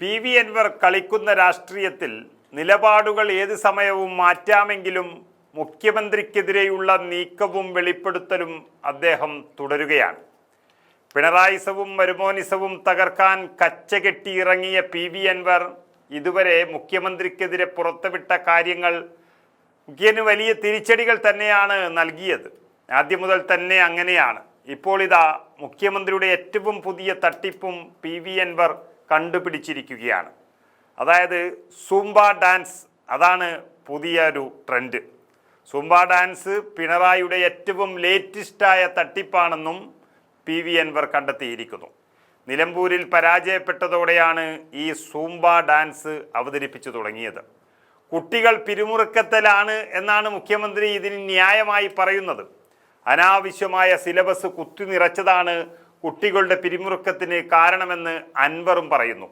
P V Anwar കളിക്കുന്ന രാഷ്ട്രീയത്തിൽ നിലപാടുകൾ ഏത് സമയവും മാറ്റാമെങ്കിലും മുഖ്യമന്ത്രിക്കെതിരെയുള്ള നീക്കവും വെളിപ്പെടുത്തലും അദ്ദേഹം തുടരുകയാണ്. പിണറായിസവും മരുമോനിസവും തകർക്കാൻ കച്ചകെട്ടി ഇറങ്ങിയ പി വി അൻവർ ഇതുവരെ മുഖ്യമന്ത്രിക്കെതിരെ പുറത്തുവിട്ട കാര്യങ്ങൾ മുഖ്യന് വലിയ തിരിച്ചടികൾ തന്നെയാണ് നൽകിയത്. ആദ്യം മുതൽ തന്നെ അങ്ങനെയാണ്. ഇപ്പോൾ ഇതാ മുഖ്യമന്ത്രിയുടെ ഏറ്റവും പുതിയ തട്ടിപ്പും പി വി അൻവർ കണ്ടുപിടിച്ചിരിക്കുകയാണ്. അതായത് സൂംബ ഡാൻസ് അതാണ് പുതിയ ഒരു ട്രെൻഡ്. സൂംബ ഡാൻസ് പിണറായിയുടെ ഏറ്റവും ലേറ്റസ്റ്റായ തട്ടിപ്പാണെന്നും പി വി അൻവർ കണ്ടെത്തിയിരിക്കുന്നു. നിലമ്പൂരിൽ പരാജയപ്പെട്ടതോടെയാണ് ഈ സൂംബ ഡാൻസ് അവതരിപ്പിച്ചു തുടങ്ങിയത്. കുട്ടികൾ പിരിമുറുക്കത്തിലാണ് എന്നാണ് മുഖ്യമന്ത്രി ഇതിന് ന്യായമായി പറയുന്നത്. അനാവശ്യമായ സിലബസ് കുത്തിനിറച്ചതാണ് കുട്ടികളുടെ പിരിമുറുക്കത്തിന് കാരണമെന്ന് അൻവറും പറയുന്നു.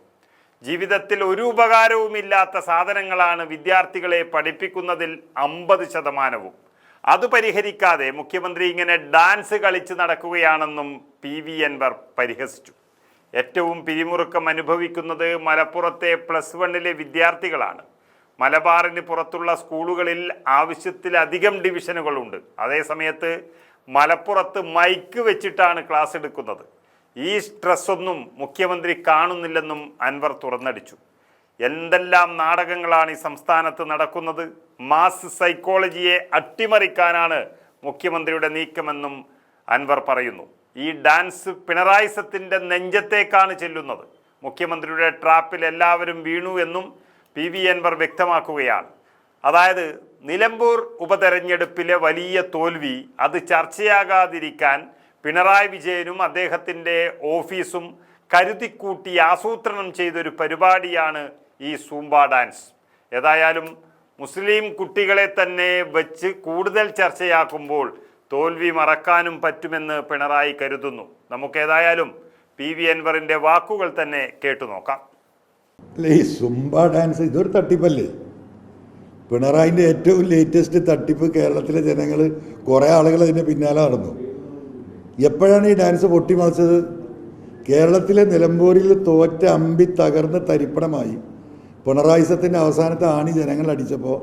ജീവിതത്തിൽ ഒരു ഉപകാരവുമില്ലാത്ത സാധനങ്ങളാണ് വിദ്യാർത്ഥികളെ പഠിപ്പിക്കുന്നതിൽ അമ്പത് ശതമാനവും. അത് പരിഹരിക്കാതെ മുഖ്യമന്ത്രി ഇങ്ങനെ ഡാൻസ് കളിച്ച് നടക്കുകയാണെന്നും പി വി അൻവർ പരിഹസിച്ചു. ഏറ്റവും പിരിമുറുക്കം അനുഭവിക്കുന്നത് മലപ്പുറത്തെ പ്ലസ് വണ്ണിലെ വിദ്യാർത്ഥികളാണ്. മലബാറിന് പുറത്തുള്ള സ്കൂളുകളിൽ ആവശ്യത്തിലധികം ഡിവിഷനുകളുണ്ട്. അതേസമയത്ത് മലപ്പുറത്ത് മൈക്ക് വെച്ചിട്ടാണ് ക്ലാസ് എടുക്കുന്നത്. ഈ സ്ട്രെസ്സൊന്നും മുഖ്യമന്ത്രി കാണുന്നില്ലെന്നും അൻവർ തുറന്നടിച്ചു. എന്തെല്ലാം നാടകങ്ങളാണ് ഈ സംസ്ഥാനത്ത് നടക്കുന്നത്? മാസ് സൈക്കോളജിയെ അട്ടിമറിക്കാനാണ് മുഖ്യമന്ത്രിയുടെ നീക്കമെന്നും അൻവർ പറയുന്നു. ഈ ഡാൻസ് പിണറായിസത്തിന്റെ നെഞ്ചത്തേക്കാണ് ചെല്ലുന്നത്. മുഖ്യമന്ത്രിയുടെ ട്രാപ്പിൽ എല്ലാവരും വീണു എന്നും പി വി അൻവർ വ്യക്തമാക്കുകയാണ്. അതായത് നിലമ്പൂർ ഉപതെരഞ്ഞെടുപ്പിലെ വലിയ തോൽവി അത് ചർച്ചയാകാതിരിക്കാൻ പിണറായി വിജയനും അദ്ദേഹത്തിന്റെ ഓഫീസും കരുതിക്കൂട്ടി ആസൂത്രണം ചെയ്തൊരു പരിപാടിയാണ് ഈ സൂംബ ഡാൻസ്. ഏതായാലും മുസ്ലിം കുട്ടികളെ തന്നെ വച്ച് കൂടുതൽ ചർച്ചയാക്കുമ്പോൾ തോൽവി മറക്കാനും പറ്റുമെന്ന് പിണറായി കരുതുന്നു. നമുക്കേതായാലും പി വി അൻവറിന്റെ വാക്കുകൾ തന്നെ കേട്ടു നോക്കാം ഈ സുംബ ഡാൻസ് ഇതൊരു തട്ടിപ്പല്ലേ? പിണറായിന്റെ ഏറ്റവും ലേറ്റസ്റ്റ് തട്ടിപ്പ് കേരളത്തിലെ ജനങ്ങൾ കുറേ ആളുകൾ അതിന്റെ പിന്നാലെ നടന്നു. എപ്പോഴാണ് ഈ ഡാൻസ് പൊട്ടിമറിച്ചത്? കേരളത്തിലെ നിലമ്പൂരിൽ തോറ്റ അമ്പി തകർന്ന് തരിപ്പണമായി പിണറായിസത്തിന്റെ അവസാനത്തെ ആണി ജനങ്ങൾ അടിച്ചപ്പോൾ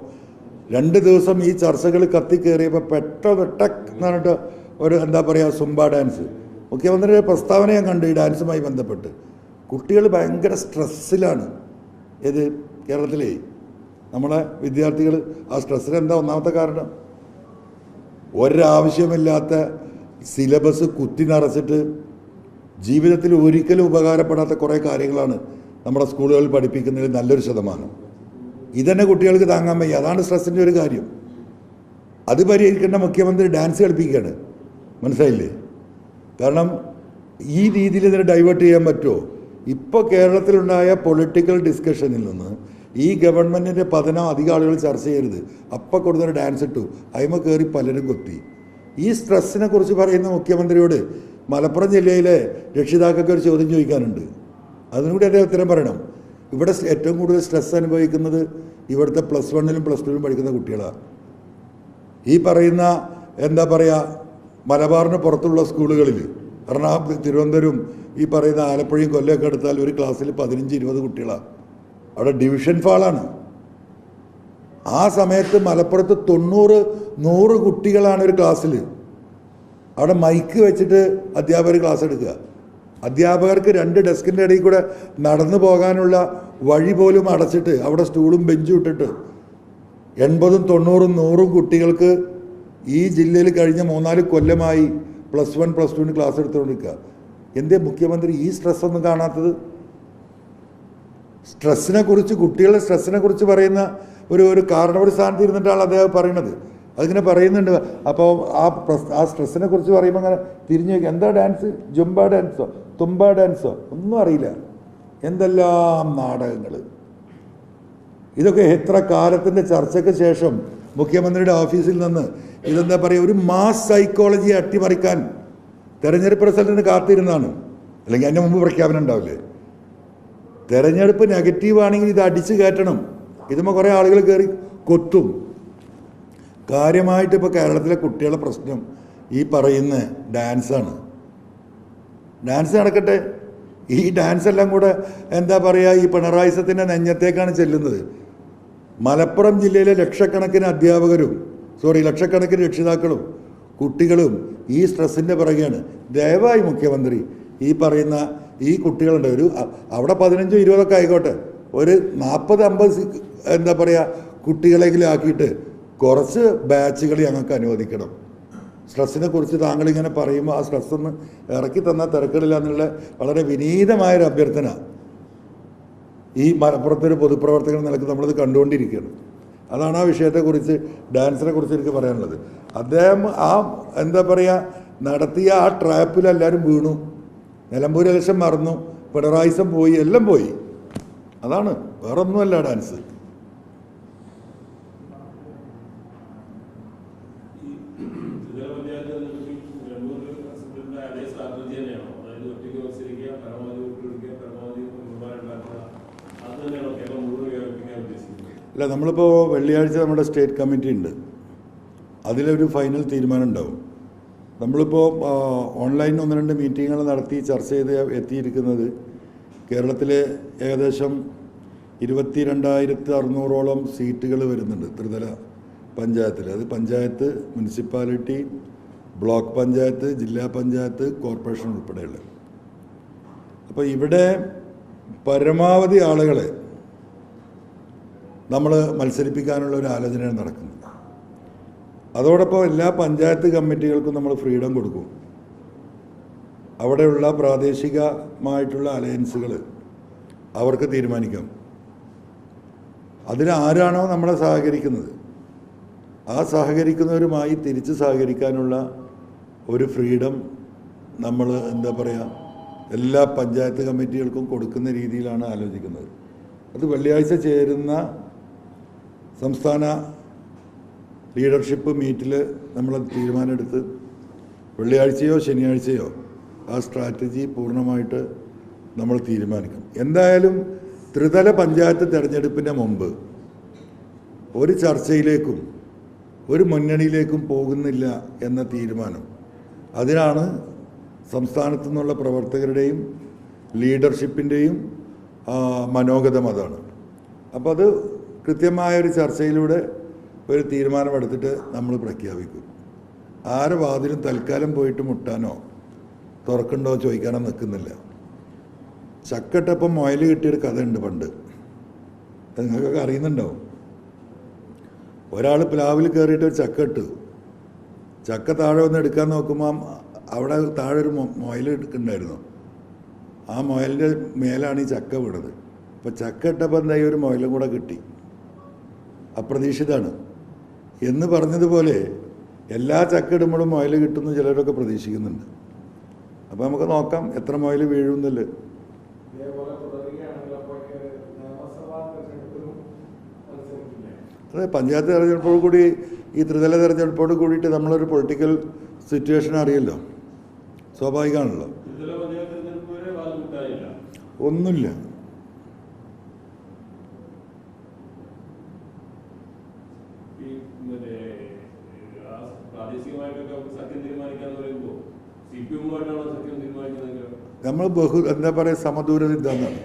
രണ്ട് ദിവസം ഈ ചർച്ചകൾ കത്തിക്കേറിയപ്പോൾ പെട്ടെന്ന് ടക്ക് എന്ന് പറഞ്ഞിട്ട് ഒരു എന്താ പറയുക സുംബ ഡാൻസ് മുഖ്യമന്ത്രിയുടെ പ്രസ്താവന ഞാൻ കണ്ടു ഈ ഡാൻസുമായി ബന്ധപ്പെട്ട്. കുട്ടികൾ ഭയങ്കര സ്ട്രെസ്സിലാണ് ഇത് കേരളത്തിലേ. നമ്മളെ വിദ്യാർത്ഥികൾ ആ സ്ട്രെസ്സിന് എന്താ ഒന്നാമത്തെ കാരണം? ഒരാവശ്യമില്ലാത്ത സിലബസ് കുത്തി നിറച്ചിട്ട് ജീവിതത്തിൽ ഒരിക്കലും ഉപകാരപ്പെടാത്ത കുറേ കാര്യങ്ങളാണ് നമ്മുടെ സ്കൂളുകളിൽ പഠിപ്പിക്കുന്നതിൽ നല്ലൊരു ശതമാനം. ഇതന്നെ കുട്ടികൾക്ക് താങ്ങാൻ വയ്യ. അതാണ് സ്ട്രെസ്സിന്റെ ഒരു കാര്യം. അത് പരിഹരിക്കേണ്ട മുഖ്യമന്ത്രി ഡാൻസ് കളിപ്പിക്കുകയാണ്. മനസ്സിലായില്ലേ? കാരണം ഈ രീതിയിൽ ഇതിനെ ഡൈവേർട്ട് ചെയ്യാൻ പറ്റുമോ? ഇപ്പോൾ കേരളത്തിലുണ്ടായ പൊളിറ്റിക്കൽ ഡിസ്കഷനിൽ നിന്ന് ഈ ഗവൺമെന്റിന്റെ പതനം അധികം ആളുകൾ ചർച്ച ചെയ്യരുത്. അപ്പം കൊടുത്തൊരു ഡാൻസ് ഇട്ടു. അയിമ കയറി പലരും കൊത്തി. ഈ സ്ട്രെസ്സിനെ കുറിച്ച് പറയുന്ന മുഖ്യമന്ത്രിയോട് മലപ്പുറം ജില്ലയിലെ രക്ഷിതാക്കൾക്ക് ഒരു ചോദ്യം ചോദിക്കാനുണ്ട്. അതിനുകൂടി എന്റെ ഉത്തരം പറയണം. ഇവിടെ ഏറ്റവും കൂടുതൽ സ്ട്രെസ് അനുഭവിക്കുന്നത് ഇവിടുത്തെ പ്ലസ് വണ്ണിലും പ്ലസ് ടുവിലും പഠിക്കുന്ന കുട്ടികളാണ് ഈ പറയുന്ന എന്താ പറയുക മലബാറിന് പുറത്തുള്ള സ്കൂളുകളിൽ എറണാകുളം തിരുവനന്തപുരം ഈ പറയുന്ന ആലപ്പുഴയും കൊല്ലമൊക്കെ എടുത്താൽ ഒരു ക്ലാസ്സിൽ പതിനഞ്ച് ഇരുപത് കുട്ടികളാണ് അവിടെ ഡിവിഷൻ ഫാളാണ് ആ സമയത്ത് മലപ്പുറത്ത് തൊണ്ണൂറ് നൂറ് കുട്ടികളാണ് ഒരു ക്ലാസ്സിൽ അവിടെ മൈക്ക് വെച്ചിട്ട് അധ്യാപകർ ക്ലാസ് എടുക്കുക. അധ്യാപകർക്ക് രണ്ട് ഡെസ്കിന്റെ ഇടയിൽ കൂടെ നടന്നു പോകാനുള്ള വഴി പോലും അടച്ചിട്ട് അവിടെ സ്റ്റൂളും ബെഞ്ചും ഇട്ടിട്ട്. എൺപതും തൊണ്ണൂറും നൂറും കുട്ടികൾക്ക് ഈ ജില്ലയിൽ കഴിഞ്ഞ മൂന്നാൽ കൊല്ലമായി പ്ലസ് വൺ പ്ലസ് ടുവിന് ക്ലാസ് എടുത്തുകൊണ്ടിരിക്കുക. എന്തേ മുഖ്യമന്ത്രി ഈ സ്ട്രെസ് ഒന്നും കാണാത്തത്? സ്ട്രെസ്സിനെ കുറിച്ച് കുട്ടികളുടെ സ്ട്രെസ്സിനെ കുറിച്ച് പറയുന്ന ഒരു ഒരു കാരണവർ സ്ഥാനത്ത് ഇരുന്നിട്ടാണ് അദ്ദേഹം പറയുന്നത്. അതിങ്ങനെ പറയുന്നുണ്ട്. അപ്പോൾ ആ ആ സ്ട്രെസ്സിനെ കുറിച്ച് പറയുമ്പോൾ അങ്ങനെ തിരിഞ്ഞു നോക്കി. എന്താ ഡാൻസ്? ജുംബ ഡാൻസോ? തുമ്പ ഡാൻസോ? ഒന്നും അറിയില്ല. എന്തെല്ലാം നാടകങ്ങൾ ഇതൊക്കെ എത്ര കാലത്തിന്റെ ചർച്ചയ്ക്ക് ശേഷം മുഖ്യമന്ത്രിയുടെ ഓഫീസിൽ നിന്ന് ഇതെന്താ പറയുക ഒരു മാസ് സൈക്കോളജിയെ അട്ടിമറിക്കാൻ തെരഞ്ഞെടുപ്പ് റിസൾട്ടിന് കാത്തിരുന്നാണ് അല്ലെങ്കിൽ അതിന്റെ മുമ്പ് പ്രഖ്യാപനം ഉണ്ടാവില്ലേ? തെരഞ്ഞെടുപ്പ് നെഗറ്റീവാണെങ്കിൽ ഇത് അടിച്ചു കയറ്റണം. ഇതുമ്പോൾ കുറേ ആളുകൾ കയറി കൊത്തും. കാര്യമായിട്ട് ഇപ്പോൾ കേരളത്തിലെ കുട്ടികളുടെ പ്രശ്നം ഈ പറയുന്ന ഡാൻസാണ് ഡാൻസ് നടക്കട്ടെ. ഈ ഡാൻസ് എല്ലാം കൂടെ എന്താ പറയുക ഈ പിണറായിസത്തിന്റെ നെഞ്ഞത്തേക്കാണ് ചെല്ലുന്നത്. മലപ്പുറം ജില്ലയിലെ ലക്ഷക്കണക്കിന് അധ്യാപകരും സോറി ലക്ഷക്കണക്കിന് രക്ഷിതാക്കളും കുട്ടികളും ഈ സ്ട്രെസ്സിന്റെ പിറകെയാണ്. ദയവായി മുഖ്യമന്ത്രി ഈ പറയുന്ന ഈ കുട്ടികളുണ്ട്. ഒരു അവിടെ പതിനഞ്ചോ ഇരുപതൊക്കെ ആയിക്കോട്ടെ. ഒരു നാൽപ്പത് അമ്പത് എന്താ പറയുക കുട്ടികളെങ്കിലും ആക്കിയിട്ട് കുറച്ച് ബാച്ചുകൾ ഞങ്ങൾക്ക് അനുവദിക്കണം. സ്ട്രെസ്സിനെ കുറിച്ച് താങ്കൾ ഇങ്ങനെ പറയുമ്പോൾ ആ സ്ട്രെസ് ഒന്ന് ഇറക്കി തന്നാൽ തിരക്കിടില്ല എന്നുള്ള വളരെ വിനീതമായൊരു അഭ്യർത്ഥന ഈ മലപ്പുറത്തൊരു പൊതുപ്രവർത്തകൻ നിലയ്ക്ക് നമ്മളിത് കണ്ടുകൊണ്ടിരിക്കുകയാണ്. അതാണ് ആ വിഷയത്തെക്കുറിച്ച് ഡാൻസിനെ കുറിച്ച് എനിക്ക് പറയാനുള്ളത്. അദ്ദേഹം ആ എന്താ പറയുക നടത്തിയ ആ ട്രാപ്പിൽ എല്ലാവരും വീണു. നിലമ്പൂർ ഇലക്ഷൻ മറന്നു. പിണറായിസം പോയി എല്ലാം പോയി. അതാണ്. വേറൊന്നുമല്ല ഡാൻസ്. മുഴുവൻ വ്യാപിപ്പിക്കാൻ ഉദ്ദേശിക്കുന്നത്? അല്ല നമ്മളിപ്പോൾ വെള്ളിയാഴ്ച നമ്മുടെ സ്റ്റേറ്റ് കമ്മിറ്റി ഉണ്ട്. അതിലൊരു ഫൈനൽ തീരുമാനം ഉണ്ടാവും. നമ്മളിപ്പോൾ ഓൺലൈൻ ഒന്ന് രണ്ട് മീറ്റിങ്ങുകൾ നടത്തി ചർച്ച ചെയ്ത് എത്തിയിരിക്കുന്നത് കേരളത്തിലെ ഏകദേശം ഇരുപത്തി രണ്ടായിരത്തി അറുന്നൂറോളം സീറ്റുകൾ വരുന്നുണ്ട് ത്രിതല പഞ്ചായത്തിൽ. അത് പഞ്ചായത്ത് മുനിസിപ്പാലിറ്റി ബ്ലോക്ക് പഞ്ചായത്ത് ജില്ലാ പഞ്ചായത്ത് കോർപ്പറേഷൻ ഉൾപ്പെടെയുള്ള. അപ്പോൾ ഇവിടെ പരമാവധി ആളുകളെ നമ്മൾ മത്സരിപ്പിക്കാനുള്ള ഒരു ആലോചനയാണ് നടക്കുന്നത്. അതോടൊപ്പം എല്ലാ പഞ്ചായത്ത് കമ്മിറ്റികൾക്കും നമ്മൾ ഫ്രീഡം കൊടുക്കും. അവിടെയുള്ള പ്രാദേശികമായിട്ടുള്ള അലയൻസുകൾ അവർക്ക് തീരുമാനിക്കാം. അതിന് ആരാണോ നമ്മളെ സഹകരിക്കുന്നത്. ആ സഹകരിക്കുന്നവരുമായി തിരിച്ച് സഹകരിക്കാനുള്ള ഒരു ഫ്രീഡം നമ്മൾ എന്താ പറയുക എല്ലാ പഞ്ചായത്ത് കമ്മിറ്റികൾക്കും കൊടുക്കുന്ന രീതിയിലാണ് ആലോചിക്കുന്നത്. അത് വെള്ളിയാഴ്ച ചേരുന്ന സംസ്ഥാന ലീഡർഷിപ്പ് മീറ്റിൽ നമ്മൾ തീരുമാനമെടുത്ത് വെള്ളിയാഴ്ചയോ ശനിയാഴ്ചയോ ആ സ്ട്രാറ്റജി പൂർണമായിട്ട് നമ്മൾ തീരുമാനിക്കും. എന്തായാലും ത്രിതല പഞ്ചായത്ത് തിരഞ്ഞെടുപ്പിന്റെ മുമ്പ് ഒരു ചർച്ചയിലേക്കും ഒരു മുന്നണിയിലേക്കും പോകുന്നില്ല എന്ന തീരുമാനം. അതിനാണ് സംസ്ഥാനത്തു നിന്നുള്ള പ്രവർത്തകരുടെയും ലീഡർഷിപ്പിന്റെയും മനോഗതം അതാണ്. അപ്പോൾ അത് കൃത്യമായൊരു ചർച്ചയിലൂടെ ഒരു തീരുമാനമെടുത്തിട്ട് നമ്മൾ പ്രഖ്യാപിക്കും. ആരെ വാതിലും തൽക്കാലം പോയിട്ട് മുട്ടാനോ തുറക്കണ്ടോ ചോദിക്കാനോ നിൽക്കുന്നില്ല. ചക്കട്ടപ്പം മുയൽ കിട്ടിയൊരു കഥയുണ്ട് പണ്ട്. അത് നിങ്ങൾക്കൊക്കെ അറിയുന്നുണ്ടാവും. ഒരാൾ പ്ലാവിൽ കയറിയിട്ട് ഒരു ചക്ക ഇട്ടു. ചക്ക താഴെ വന്ന് എടുക്കാൻ നോക്കുമ്പോൾ അവിടെ താഴെ ഒരു മുയൽ എടുക്കുന്നുണ്ടായിരുന്നു ആ മുയലിന്റെ മേലാണ് ഈ ചക്ക വിടുന്നത് അപ്പോൾ ചക്ക ഇട്ടപ്പോൾ എന്തായി? ഒരു മുയലും കൂടെ കിട്ടി. അപ്രതീക്ഷിതാണ് എന്ന് പറഞ്ഞതുപോലെ എല്ലാ ചക്ക ഇടുമ്പോഴും മുയൽ കിട്ടുമെന്ന് ചിലരൊക്കെ പ്രതീക്ഷിക്കുന്നുണ്ട്. അപ്പോൾ നമുക്ക് നോക്കാം എത്ര മുയൽ മത്സരിക്കില്ലേ. അതെ പഞ്ചായത്ത് തെരഞ്ഞെടുപ്പോട് കൂടി ഈ ത്രിതല തെരഞ്ഞെടുപ്പോട് കൂടിയിട്ട് നമ്മളൊരു പൊളിറ്റിക്കൽ സിറ്റുവേഷൻ അറിയല്ലോ. സ്വാഭാവികമാണല്ലോ. ഒന്നുമില്ല ഈ മറ്റേ ആ പ്രാദേശികമായിട്ടൊക്കെ സഖ്യം തീരുമാനിക്കാന്ന് പറയുമ്പോൾ സി പി എമ്മുമായിട്ടാണോ സഖ്യം തീരുമാനിക്കുന്നതെങ്കിൽ നമ്മൾ ബഹു എന്താ പറയുക സമദൂര സിദ്ധാന്തമാണ്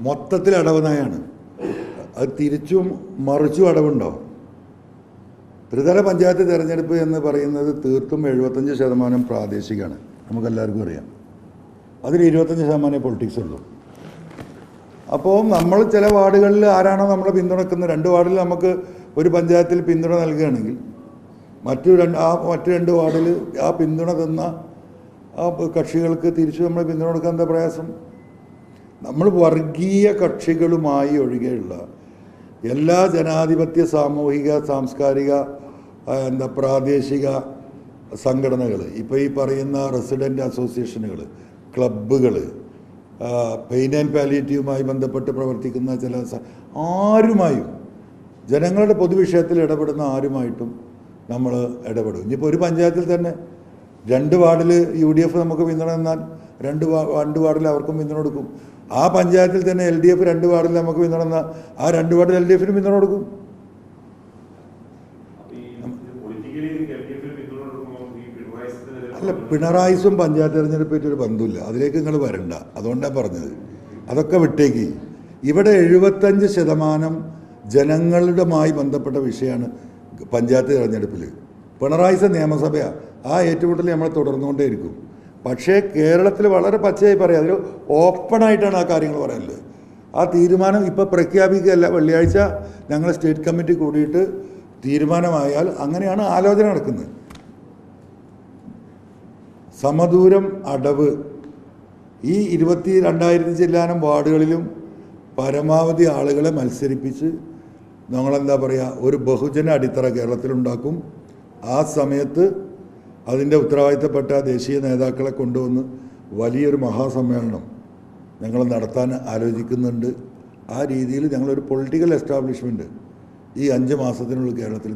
മൊത്തത്തിൽ അടവനായാണ് നയാണ്. അത് തിരിച്ചും മറിച്ചും അടവുണ്ടോ? ത്രിതല പഞ്ചായത്ത് തിരഞ്ഞെടുപ്പ് എന്ന് പറയുന്നത് തീർത്തും എഴുപത്തഞ്ച് ശതമാനം പ്രാദേശികമാണ്. നമുക്കെല്ലാവർക്കും അറിയാം. അതിൽ ഇരുപത്തഞ്ച് ശതമാനമേ പൊളിറ്റിക്സ് ഉള്ളൂ. അപ്പോൾ നമ്മൾ ചില വാർഡുകളിൽ ആരാണോ നമ്മളെ പിന്തുണക്കുന്നത് രണ്ട് വാർഡിൽ നമുക്ക് ഒരു പഞ്ചായത്തിൽ പിന്തുണ നൽകുകയാണെങ്കിൽ മറ്റു രണ്ട് ആ മറ്റു രണ്ട് വാർഡിൽ ആ പിന്തുണ തന്ന ആ കക്ഷികൾക്ക് തിരിച്ചു നമ്മൾ പിന്തുണ കൊടുക്കാൻ എന്താ പ്രയാസം? നമ്മൾ വർഗീയ കക്ഷികളുമായി ഒഴികെയുള്ള എല്ലാ ജനാധിപത്യ സാമൂഹിക സാംസ്കാരിക എന്താ പ്രാദേശിക സംഘടനകൾ ഇപ്പോൾ ഈ പറയുന്ന റെസിഡന്റ് അസോസിയേഷനുകൾ ക്ലബ്ബുകൾ പെയിൻ ആൻഡ് പാലിയേറ്റീവുമായി ബന്ധപ്പെട്ട് പ്രവർത്തിക്കുന്ന ചില ആരുമായും ജനങ്ങളുടെ പൊതുവിഷയത്തിൽ ഇടപെടുന്ന ആരുമായിട്ടും നമ്മൾ ഇടപെടും. ഇനിയിപ്പോൾ ഒരു പഞ്ചായത്തിൽ തന്നെ രണ്ട് വാർഡിൽ യു ഡി എഫ് നമുക്ക് പിന്തുണ തന്നാൽ രണ്ട് രണ്ട് വാർഡിൽ അവർക്കും പിന്തുണ കൊടുക്കും. ആ പഞ്ചായത്തിൽ തന്നെ എൽ ഡി എഫ് രണ്ട് വാർഡിൽ നമുക്ക് പിന്തുണ തന്നാൽ ആ രണ്ട് വാർഡിൽ എൽ ഡി എഫിന് പിന്തുണ കൊടുക്കും അല്ല പിണറായിസും പഞ്ചായത്ത് തെരഞ്ഞെടുപ്പായിട്ട് ഒരു ബന്ധമില്ല. അതിലേക്ക് നിങ്ങൾ വരണ്ട. അതുകൊണ്ടാണ് പറഞ്ഞത്. അതൊക്കെ വിട്ടേക്ക്. ഇവിടെ എഴുപത്തഞ്ച് ശതമാനം ജനങ്ങളുടെമായി ബന്ധപ്പെട്ട വിഷയമാണ് പഞ്ചായത്ത് തെരഞ്ഞെടുപ്പിൽ പിണറായിസ നിയമസഭയാണ് ആ ഏറ്റുമുട്ടൽ നമ്മൾ തുടർന്നുകൊണ്ടേയിരിക്കും. പക്ഷേ കേരളത്തിൽ വളരെ പച്ചയായി പറയാം. അതിൽ ഓപ്പണായിട്ടാണ് ആ കാര്യങ്ങൾ പറയുന്നത് ആ തീരുമാനം ഇപ്പോൾ പ്രഖ്യാപിക്കുകയല്ല. വെള്ളിയാഴ്ച ഞങ്ങൾ സ്റ്റേറ്റ് കമ്മിറ്റി കൂടിയിട്ട് തീരുമാനമായാൽ അങ്ങനെയാണ് ആലോചന നടക്കുന്നത്. സമദൂരം അടവ്. ഈ ഇരുപത്തി രണ്ടായിരത്തി ചില്ലാനം വാർഡുകളിലും പരമാവധി ആളുകളെ മത്സരിപ്പിച്ച് നമ്മളെന്താ പറയുക ഒരു ബഹുജന അടിത്തറ കേരളത്തിലുണ്ടാക്കും. ആ സമയത്ത് അതിന്റെ ഉത്തരവാദിത്തപ്പെട്ട ദേശീയ നേതാക്കളെ കൊണ്ടുവന്ന് വലിയൊരു മഹാസമ്മേളനം ഞങ്ങൾ നടത്താൻ ആലോചിക്കുന്നുണ്ട്. ആ രീതിയിൽ ഞങ്ങളൊരു പൊളിറ്റിക്കൽ എസ്റ്റാബ്ലിഷ്മെന്റ് ഈ അഞ്ച് മാസത്തിനുള്ളിൽ കേരളത്തിൽ